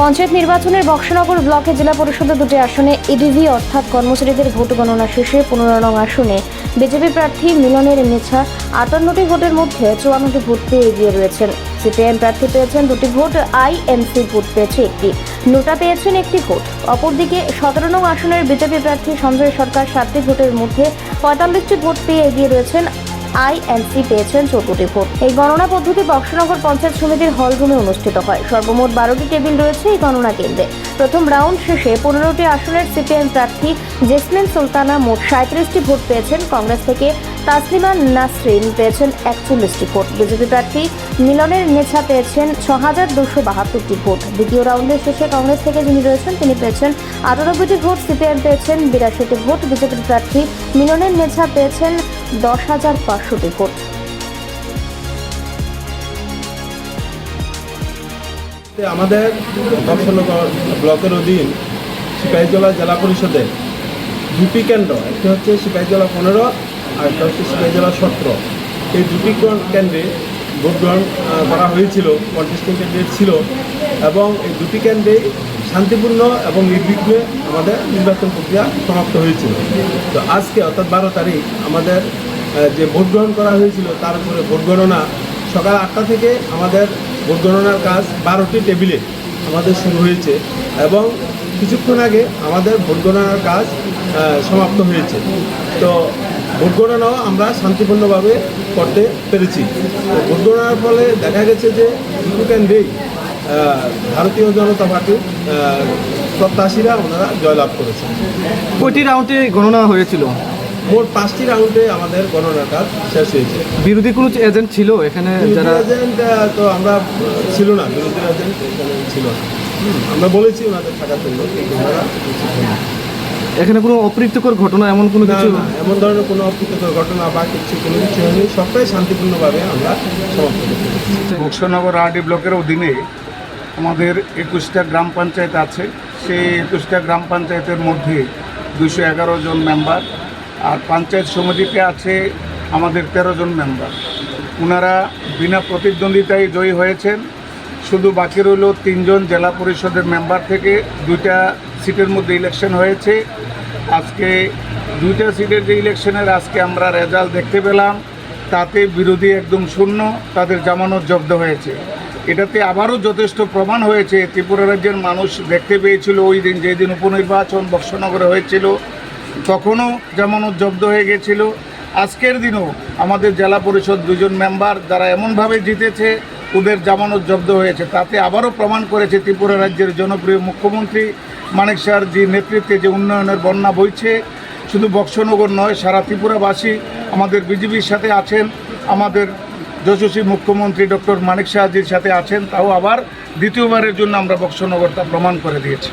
পঞ্চায়েত নির্বাচনের বক্সনগর ব্লকে জেলা পরিষদের দুটি আসনে ইডিভি অর্থাৎ কর্মচারীদের ভোট গণনা শেষে পনেরো নং আসনে বিজেপি প্রার্থী মিলনের নেছা আটান্নটি ভোটের মধ্যে চুয়ান্নটি ভোট পেয়ে এগিয়ে রয়েছেন। সিপিআইএম প্রার্থী পেয়েছেন দুটি ভোট আইএনসি ভোট পেয়েছে একটি। নোটা পেয়েছেন একটি ভোট। অপরদিকে সতেরো নং আসনের বিজেপি প্রার্থী সঞ্জয় সরকার সাতটি ভোটের মধ্যে পঁয়তাল্লিশটি ভোট পেয়ে এগিয়ে রয়েছেন আইএনসি পেয়েছেন চৌদ্দটি ভোট। এই গণনা পদ্ধতি বক্সনগর পঞ্চায়েত সমিতির হল রুমে অনুষ্ঠিত হয়। সর্বমোট বারোটি টেবিল রয়েছে এই গণনা কেন্দ্রে। প্রথম রাউন্ড শেষে পনেরোটি আসনের সিপিএম প্রার্থী জেসমিন সুলতানা মোট সাঁত্রিশটি ভোট পেয়েছেন। কংগ্রেস থেকে তাসলিমা নাসরিন পেয়েছেন একচল্লিশটি ভোট। বিজেপি প্রার্থী মিলনের নেছা পেয়েছেন ছ হাজার দুশো বাহাত্তরটি ভোট। দ্বিতীয় রাউন্ডের শেষে কংগ্রেস থেকে যিনি রয়েছেন, তিনি পেয়েছেন আটানব্বইটি ভোট। সিপিএম পেয়েছেন বিরাশিটি ভোট। বিজেপির প্রার্থী মিলনের নেছা পেয়েছেন দশ হাজার পাঁচশোটি ভোট আমাদের ব্লকের অধীন সিপাহীজলা জেলা পরিষদে দুটি কেন্দ্র, একটি হচ্ছে সিপাহীজলা পনেরো আর একটা হচ্ছে সিপাহীজলা সতেরো। এই দুটি কেন্দ্রে ভোট গ্রহণ করা হয়েছিল কন্টেস্টিং ক্যান্ডিডেট ছিল এবং এই দুটি কেন্দ্রেই শান্তিপূর্ণ এবং নির্বিঘ্নে আমাদের নির্বাচন প্রক্রিয়া সমাপ্ত হয়েছিল তো আজকে অর্থাৎ বারো তারিখ আমাদের যে ভোট গ্রহণ করা হয়েছিল, তার উপরে ভোট গণনা। সকাল আটটা থেকে আমাদের ভোট গণনার কাজ বারোটি টেবিলে আমাদের শুরু হয়েছে এবং কিছুক্ষণ আগে আমাদের ভোট গণনার কাজ সমাপ্ত হয়েছে। তো ভোট গণনাও আমরা শান্তিপূর্ণভাবে করতে পেরেছি। তো ভোট গণনার ফলে দেখা গেছে যে দুটো ভারতীয় জনতা পার্টির প্রত্যাশীরা ওনারা জয়লাভ করেছেন। কয়টি রাউন্ডে গণনা হয়েছিল? মোট পাঁচটি রাউন্ডে আমাদের গণনাটা শেষ হয়েছে। বিরোধী কোনো এজেন্ট ছিল এখানে যারা এজেন্ট তো আমরা ছিল না। বিরোধী এজেন্ট এখানে ছিল না। আমরা বলেছি ওনাদের থাকার জন্য এখানে কোনো অপ্রীতিকর ঘটনা এমন কোনো কিছু? না এমন ধরনের কোনো অপ্রীতিকর ঘটনা বা কিছু কোনো কিছু হয়নি। সবটাই শান্তিপূর্ণভাবে আমরা সমাপ্ত করতে পেরেছি। বক্সনগর আরডি ব্লকের অধীনে আমাদের একুশটা গ্রাম পঞ্চায়েত আছে। সেই একুশটা গ্রাম পঞ্চায়েতের মধ্যে দুশো এগারো জন মেম্বার আর পঞ্চায়েত সমিতিতে আছে আমাদের তেরো জন মেম্বার ওনারা বিনা প্রতিদ্বন্দ্বিতায় জয়ী হয়েছেন। শুধু বাকি রইল তিনজন জেলা পরিষদের মেম্বার থেকে দুইটা সিটের মধ্যে ইলেকশন হয়েছে। আজকে দুইটা সিটের যে ইলেকশনের আজকে আমরা রেজাল্ট দেখতে পেলাম। তাতে বিরোধী একদম শূন্য, তাদের জামানত জব্দ হয়েছে। এটাতে আবারও যথেষ্ট প্রমাণ হয়েছে। ত্রিপুরা রাজ্যের মানুষ দেখতে পেয়েছিল ওই দিন, যেদিন উপনির্বাচন বক্সনগরে হয়েছিল। তখনও জামানত জব্দ হয়ে গেছিল। আজকের দিনও আমাদের জেলা পরিষদ দুজন মেম্বার যারা এমনভাবে জিতেছে, ওদের জামানত জব্দ হয়েছে। তাতে আবারও প্রমাণ করেছে ত্রিপুরা রাজ্যের জনপ্রিয় মুখ্যমন্ত্রী মানিক শাহর যে নেতৃত্বে যে উন্নয়নের বন্যা বইছে। শুধু বক্সনগর নয়, সারা ত্রিপুরাবাসী আমাদের বিজেপির সাথে আছেন। আমাদের যশস্বী মুখ্যমন্ত্রী ডক্টর মানিক শাহজির সাথে আছেন, তাও আবার দ্বিতীয়বারের জন্য আমরা বক্সনগরটা প্রমাণ করে দিয়েছি।